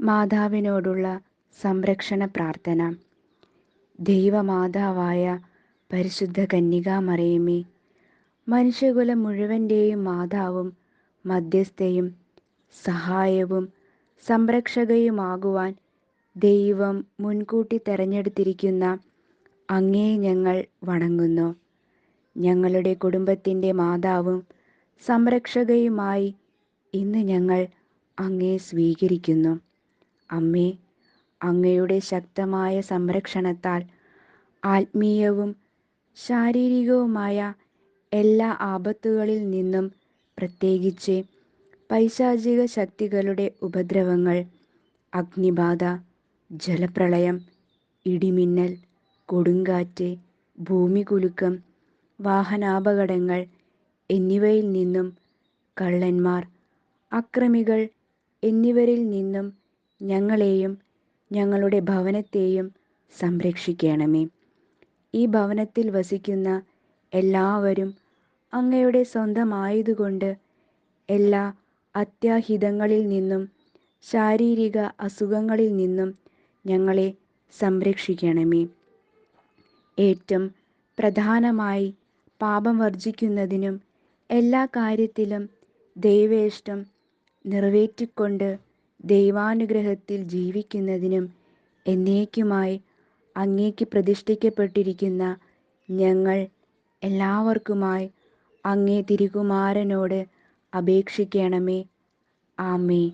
മാതാവിനോടുള്ള സംരക്ഷണ പ്രാർത്ഥന. ദൈവമാതാവായ പരിശുദ്ധ കന്യകാമറിയമേ മനുഷ്യകുലം മുഴുവന്റെയും മാതാവും മധ്യസ്ഥയും സഹായവും സംരക്ഷകയുമാകുവാൻ ദൈവം മുൻകൂട്ടി തെരഞ്ഞെടുത്തിരിക്കുന്ന അങ്ങേ ഞങ്ങൾ വണങ്ങുന്നു. ഞങ്ങളുടെ കുടുംബത്തിന്റെ മാതാവും സംരക്ഷകയുമായി ഇന്ന് ഞങ്ങൾ അങ്ങേ സ്വീകരിക്കുന്നു. അമ്മേ അങ്ങയുടെ ശക്തമായ സംരക്ഷണത്താൽ ആത്മീയവും ശാരീരികവുമായ എല്ലാ ആപത്തുകളിൽ നിന്നും പ്രത്യേകിച്ച് പൈശാചിക ശക്തികളുടെ ഉപദ്രവങ്ങൾ അഗ്നിബാധ ജലപ്രളയം ഇടിമിന്നൽ കൊടുങ്കാറ്റ് ഭൂമികുലുക്കം വാഹനാപകടങ്ങൾ എന്നിവയിൽ നിന്നും കള്ളന്മാർ അക്രമികൾ എന്നിവരിൽ നിന്നും ഞങ്ങളെയും ഞങ്ങളുടെ ഭവനത്തെയും സംരക്ഷിക്കണമേ. ഈ ഭവനത്തിൽ വസിക്കുന്ന എല്ലാവരും അങ്ങയുടെ സ്വന്തമായതുകൊണ്ട് എല്ലാ അത്യാഹിതങ്ങളിൽ നിന്നും ശാരീരിക അസുഖങ്ങളിൽ നിന്നും ഞങ്ങളെ സംരക്ഷിക്കണമേ. ഏറ്റവും പ്രധാനമായി പാപം വർജിക്കുന്നതിനും എല്ലാ കാര്യത്തിലും ദൈവേഷ്ടം നിറവേറ്റിക്കൊണ്ട് ദൈവാനുഗ്രഹത്തിൽ ജീവിക്കുന്നതിനും എന്നേക്കുമായി അങ്ങേക്ക് പ്രതിഷ്ഠിക്കപ്പെട്ടിരിക്കുന്ന ഞങ്ങൾ എല്ലാവർക്കുമായി അങ്ങേ തിരുകുമാരനോട് അപേക്ഷിക്കണമേ. ആമേ